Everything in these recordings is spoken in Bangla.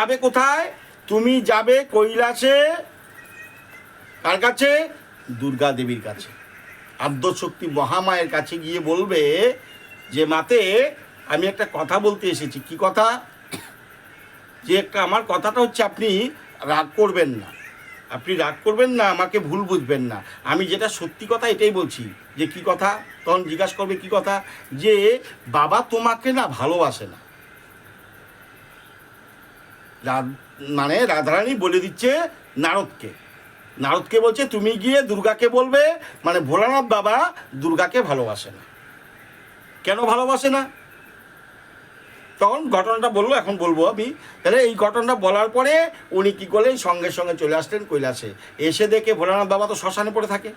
যাবে কোথায়? তুমি যাবে কৈলাসে, কার কাছে? দুর্গা দেবীর কাছে। আদ্যশক্তি মহামায়ের কাছে গিয়ে বলবে যে, মাতে, আমি একটা কথা বলতে এসেছি। কি কথা? যে একটা, আমার কথাটা হচ্ছে, আপনি রাগ করবেন না। আপনি রাগ করবেন না, আমাকে ভুল বুঝবেন না। আমি যেটা সত্যি কথা এটাই বলছি। যে কি কথা? তখন জিজ্ঞাসা করবে, কি কথা? যে, বাবা তোমাকে না ভালোবাসে না। মানে রাধারানী বলে দিচ্ছে নারদকে। নারদকে বলছে, তুমি গিয়ে দুর্গাকে বলবে মানে ভোলানাথ বাবা দুর্গাকে ভালোবাসে না। কেন ভালোবাসে না? তখন ঘটনাটা বলব এখন বলব আমি। তাহলে এই ঘটনাটা বলার পরে উনি কী করলেন, সঙ্গে সঙ্গে চলে আসলেন কৈলাসে। এসে দেখে ভোলানাথ বাবা তো শ্মশানে পড়ে থাকে।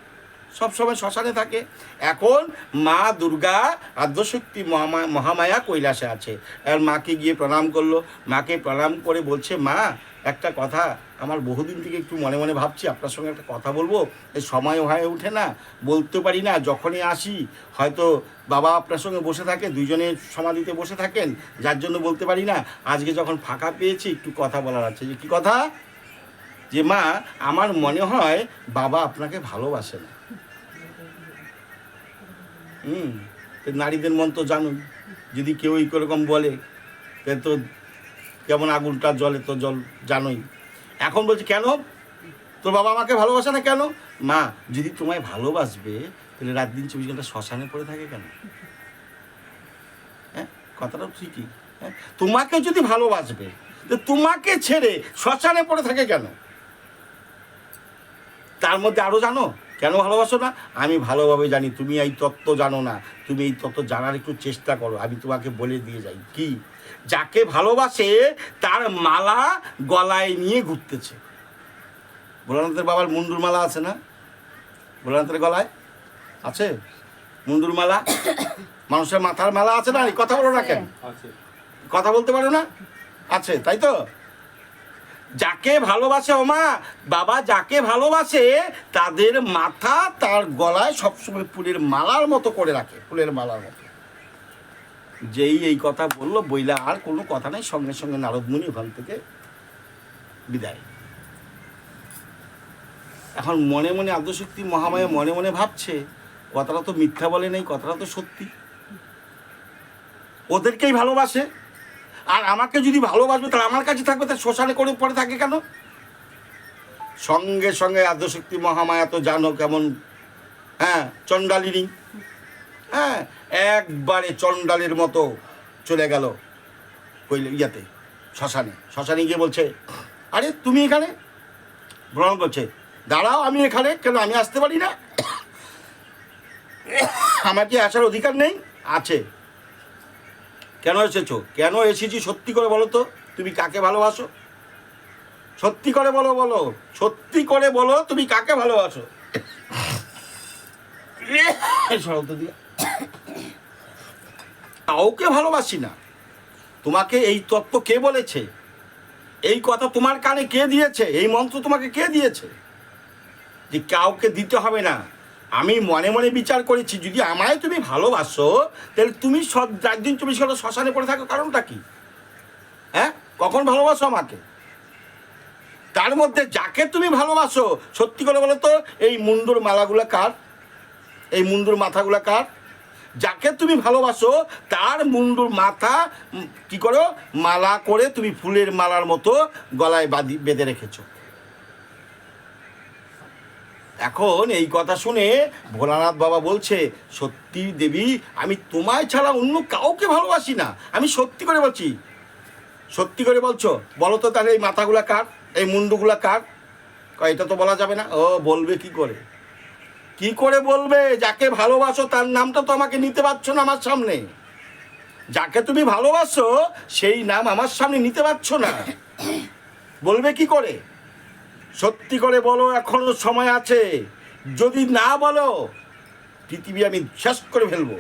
সব সময় শ্মশানে থাকে। এখন মা দুর্গা আদ্যশক্তি মহামা, মহামায়া কৈলাসে আছে। আর মাকে গিয়ে প্রণাম করল। মাকে প্রণাম করে বলছে, মা, একটা কথা, আমার বহুদিন থেকে একটু মনে মনে ভাবছি, আপনার সঙ্গে একটা কথা বলব। এই সময় হয়ে ওঠে না, বলতে পারি না, যখনই আসি, হয়তো বাবা আপনার সঙ্গে বসে থাকে দুজনে সমাধিতে বসে থাকেন, যার জন্য বলতে পারি না। আজকে যখন ফাঁকা পেয়েছি, একটু কথা বলার আছে। যে কী কথা? যে মা, আমার মনে হয় বাবা আপনাকে ভালোবাসে না। হুম নারীদের মন তো জানুন, যদি কেউ এই রকম বলে, তো যেমন আগুনটা জলে তো জল জানোই। এখন বলছে, কেন? তোর বাবা আমাকে ভালোবাসে না কেন? মা, যদি তোমায় ভালোবাসবে, তাহলে রাত দিন চব্বিশ ঘণ্টা শ্মশানে পড়ে থাকে কেন? হ্যাঁ কথাটাও ঠিকই। হ্যাঁ তোমাকে যদি ভালোবাসবে, তো তোমাকে ছেড়ে শ্মশানে পড়ে থাকে কেন? তার মধ্যে আরও জানো? কেন ভালোবাসো না? আমি ভালোভাবে জানি তুমি এই তত্ত্ব জানো না। তুমি এই তত্ত্ব জানার একটু চেষ্টা করো আমি তোমাকে বলে দিয়ে যাই। কি? যাকে ভালোবাসে তার মালা গলায় নিয়ে ঘুরতেছে। ভোলানাথের বাবার মুন্ডুর মালা আছে না? ভোলানাথের গলায়? আছে? মুন্ডুর মালা? মানুষের মাথার মালা আছে না? এই কথা বলো না কেন? কথা বলতে পারো না? আছে তাই তো? যাকে ভালোবাসে ওমা, বাবা যাকে ভালোবাসে, তাদের মাথা তার গলায় সবসময় ফুলের মালার মতো করে রাখে, ফুলের মালার মতো। যেই এই কথা বলল, বইলা আর কোনো কথা নেই, সঙ্গে সঙ্গে নারদমুনি ওখান থেকে বিদায়। এখন মনে মনে আদ্যশক্তি মহামায়া মনে মনে ভাবছে, কথাটা তো মিথ্যা বলে নেই, কথাটা তো সত্যি। ওদেরকেই ভালোবাসে। আর আমাকে যদি ভালোবাসবে, তাহলে আমার কাছে থাকবে তার শ্মশানে করে পড়ে থাকে কেন? সঙ্গে সঙ্গে আদ্যশক্তি মহামায়া তো জানো কেমন। হ্যাঁ চণ্ডালিনী। হ্যাঁ একবারে চণ্ডালের মতো চলে গেল কইল ইয়াতে, শ্মশানে। শ্মশানে গিয়ে বলছে, আরে, তুমি এখানে? ভ্রমণ বলছে দাঁড়াও, আমি এখানে, কেন আমি আসতে পারি না? আমার কি আসার অধিকার নেই? আছে। কেন এসেছ? কেন এসেছি সত্যি করে বলো তো? তুমি কাকে ভালোবাসো? সত্যি করে বলো বলো। সত্যি করে বলো, তুমি কাকে ভালোবাসো। কাউকে ভালোবাসি না। তোমাকে এই তত্ত্ব কে বলেছে? এই কথা তোমার কানে কে দিয়েছে? এই মন্ত্র তোমাকে কে দিয়েছে? যে কাউকে দিতে হবে না। আমি মনে মনে বিচার করেছি, যদি আমায় তুমি ভালোবাসো, তাহলে তুমি সব চার দিন চব্বিশ ঘণ্টা শ্মশানে পড়ে থাকো, কারণটা কি? হ্যাঁ? কখন ভালোবাসো আমাকে? তার মধ্যে যাকে তুমি ভালোবাসো, সত্যি করে বলো তো, এই মুন্ডুর মালাগুলো কার? এই মুন্ডুর মাথাগুলো কার? যাকে তুমি ভালোবাসো, তার মুন্ডুর মাথা কি করো? মালা করে তুমি ফুলের মালার মতো গলায় বাঁধি, বেঁধে রেখেছো। এখন এই কথা শুনে ভোলানাথ বাবা বলছে, সত্যি দেবী, আমি তোমায় ছাড়া অন্য কাউকে ভালোবাসি না। আমি সত্যি করে বলছি। সত্যি করে বলছো? বলো তো তাহলে এই মাথাগুলা কার? এই মুন্ডুগুলা কার? এটা তো বলা যাবে না। ও, বলবে কি করে? কি করে বলবে? যাকে ভালোবাসো তার নামটা তো আমাকে নিতে পারছ না আমার সামনে। যাকে তুমি ভালোবাসো, সেই নাম আমার সামনে নিতে পারছ না। বলবে কি করে? সত্যি করে বলো, এখনও সময় আছে। যদি না বলো, পৃথিবী আমি শেষ করে ফেলব।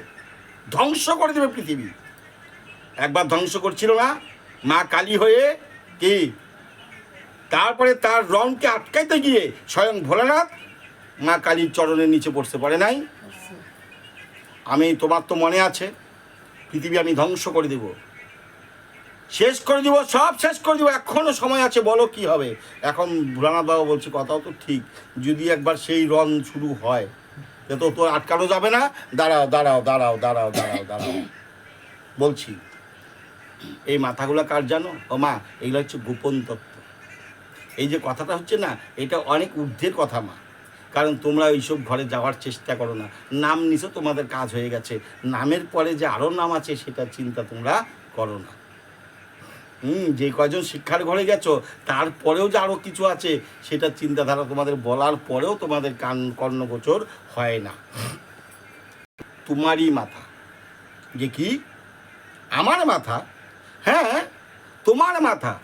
ধ্বংস করে দেবে পৃথিবী। একবার ধ্বংস করছিল না, মা কালী হয়ে কি? তারপরে তার রংকে আটকাইতে গিয়ে স্বয়ং ভোলানাথ মা কালীর চরণের নিচে পড়তে পারে নাই। আমি, তোমার তো মনে আছে, পৃথিবী আমি ধ্বংস করে দেব। শেষ করে দিব, সব শেষ করে দিব, এখনও সময় আছে, বলো কি হবে। এখন বাবা বলছে, কথাও তো ঠিক। যদি একবার সেই রন শুরু হয় তো তোর আটকানো যাবে না। দাঁড়াও দাঁড়াও দাঁড়াও দাঁড়াও দাঁড়াও দাঁড়াও। বলছি, এই মাথাগুলো কার জানো? ও মা, এইগুলো হচ্ছে গোপন তত্ত্ব। এই যে কথাটা হচ্ছে না, এটা অনেক ঊর্ধ্বের কথা মা। কারণ তোমরা এইসব ঘরে যাওয়ার চেষ্টা করো না। নাম নিছো, তোমাদের কাজ হয়ে গেছে। নামের পরে যে আরও নাম আছে, সেটা চিন্তা তোমরা করো না। হুম, যে কয়জন শিক্ষার ঘরে গেছো, তারপরেও যে আরও কিছু আছে, সেটা চিন্তাধারা তোমাদের বলার পরেও তোমাদের কান কর্ণগোচর হয় না। তোমারই মাথা। যে কি? আমার মাথা? হ্যাঁ তোমার মাথা।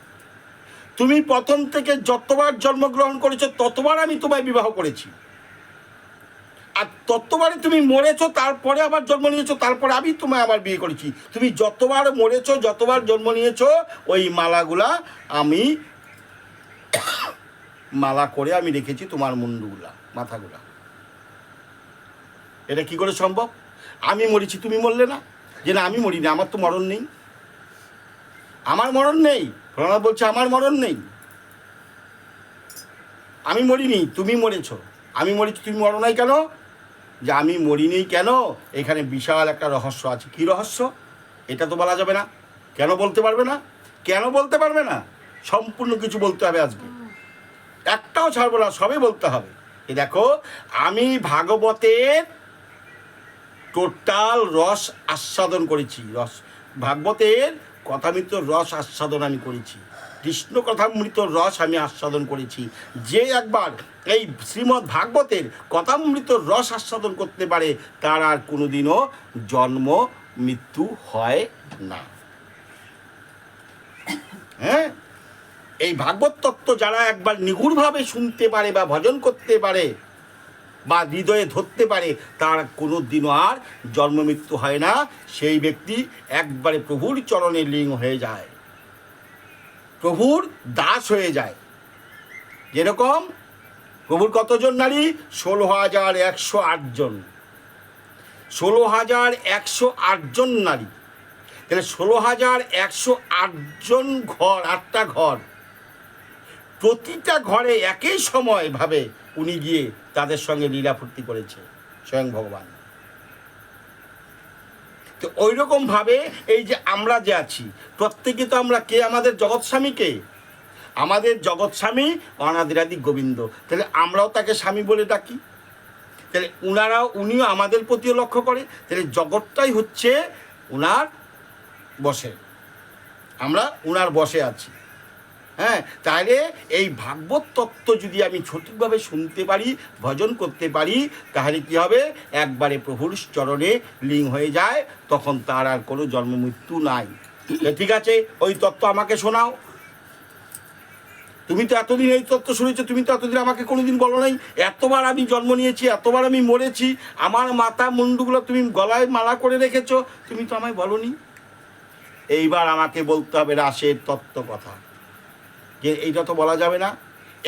তুমি প্রথম থেকে যতবার জন্মগ্রহণ করেছ, ততবার আমি তোমায় বিবাহ করেছি। ততবারে তুমি মরেছো, তারপরে আবার জন্ম নিয়েছো, তারপরে আমি তোমায় আবার বিয়ে করেছি। তুমি যতবার মরেছো, যতবার জন্ম নিয়েছো, ওই মালাগুলা আমি মালা করে আমি রেখেছি তোমার মুন্ডুগুলা, মাথাগুলা। এটা কি করে সম্ভব? আমি মরেছি, তুমি মরলে না? যে না, আমি মরিনি, আমার তো মরণ নেই। আমার মরণ নেই। প্রণব বলছে, আমার মরণ নেই। আমি মরিনি, তুমি মরেছ। আমি মরেছি, তুমি মরো নাই কেন? যে আমি মরিনি কেন? এখানে বিশাল একটা রহস্য আছে। কি রহস্য? এটা তো বলা যাবে না। কেন বলতে পারবে না? কেন বলতে পারবে না? সম্পূর্ণ কিছু বলতে হবে আজকে। একটাও ছাড়বো না, সবই বলতে হবে। এ দেখো, আমি ভাগবতের টোটাল রস আস্বাদন করেছি। রস ভাগবতের কথামৃত রস আস্বাদন আমি করেছি। কৃষ্ণ কথামৃত রস আমি আস্বাদন করেছি। যে একবার এই শ্রীমদ্ ভাগবতের কথামৃত রস আস্বাদন করতে পারে, তার আর কোনোদিনও জন্ম, মৃত্যু হয় না। হ্যাঁ? এই ভাগবত তত্ত্ব যারা একবার নিগুড়ভাবে শুনতে পারে বা ভজন করতে পারে বা হৃদয়ে ধরতে পারে, তার কোনো দিনও আর জন্ম মৃত্যু হয় না। সেই ব্যক্তি একবারে প্রভুর চরণে লিঙ্গ হয়ে যায়। প্রভুর দাস হয়ে যায়। যেরকম প্রভুর কতজন নারী? ষোলো হাজার একশো আটজন ষোলো হাজার একশো আটজন নারী। তাহলে ষোলো হাজার একশো আটজন ঘর, আটটা ঘর। প্রতিটা ঘরে একই সময় ভাবে উনি গিয়ে তাদের সঙ্গে লীলা ফুর্তি করেছে, স্বয়ং ভগবান। তো ওই রকম ভাবে এই যে আমরা যে আছি, প্রত্যেকে তো আমরা কে? আমাদের জগৎ স্বামীকে আমাদের জগৎ স্বামী অনাদিরাদি গোবিন্দ। তাহলে আমরাও তাকে স্বামী বলে ডাকি। তাহলে উনারাও, উনিও আমাদের প্রতিও লক্ষ্য করে। তাহলে জগৎটাই হচ্ছে উনার বসে। আমরা উনার বসে আছি। হ্যাঁ তাহলে এই ভাগবত তত্ত্ব যদি আমি সঠিকভাবে শুনতে পারি, ভজন করতে পারি, তাহলে কি হবে? একবারে প্রভুর চরণে লিং হয়ে যায়, তখন তার আর কোনো জন্ম মৃত্যু নাই। ঠিক আছে, ওই তত্ত্ব আমাকে শোনাও। তুমি তো এতদিন এই তত্ত্ব শুনেছো, তুমি তো এতদিন আমাকে কোনোদিন বলো নাই। এতবার আমি জন্ম নিয়েছি, এতবার আমি মরেছি, আমার মাথা মুন্ডুগুলো তুমি গলায় মালা করে রেখেছো, তুমি তো আমায় বলনি। এইবার আমাকে বলতে হবে রাসের তত্ত্ব কথা। যে এইটা তো বলা যাবে না।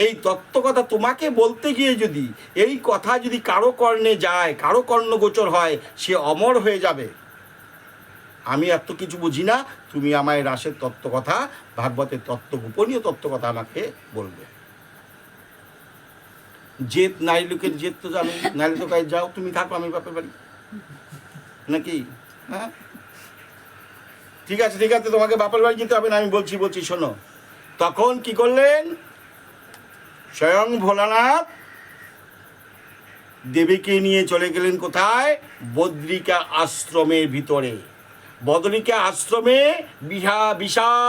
এই তত্ত্ব কথা তোমাকে বলতে গিয়ে যদি এই কথা যদি কারও কর্ণে যায়, কারও কর্ণ গোচর হয়, সে অমর হয়ে যাবে। আমি এত কিছু বুঝি না, তুমি আমায় রাসের তত্ত্ব কথা ভাগবতের তত্ত্ব, গোপনীয় তত্ত্ব কথা আমাকে বলবে। জেদ, নারী লোকের জেদ তো জানো নারী কাজ যাও, তুমি থাকো আমি বাপের বাড়ি। নাকি? হ্যাঁ? ঠিক আছে ঠিক আছে, তোমাকে বাপের বাড়ি যেতে হবে না, আমি বলছি বলছি, শোনো। তখন কি করলেন? স্বয়ং ভোলানাথ দেবীকে নিয়ে চলে গেলেন কোথায়? বদ্রিকা আশ্রমের ভিতরে। বদরিকা আশ্রমে বিহা বিশাল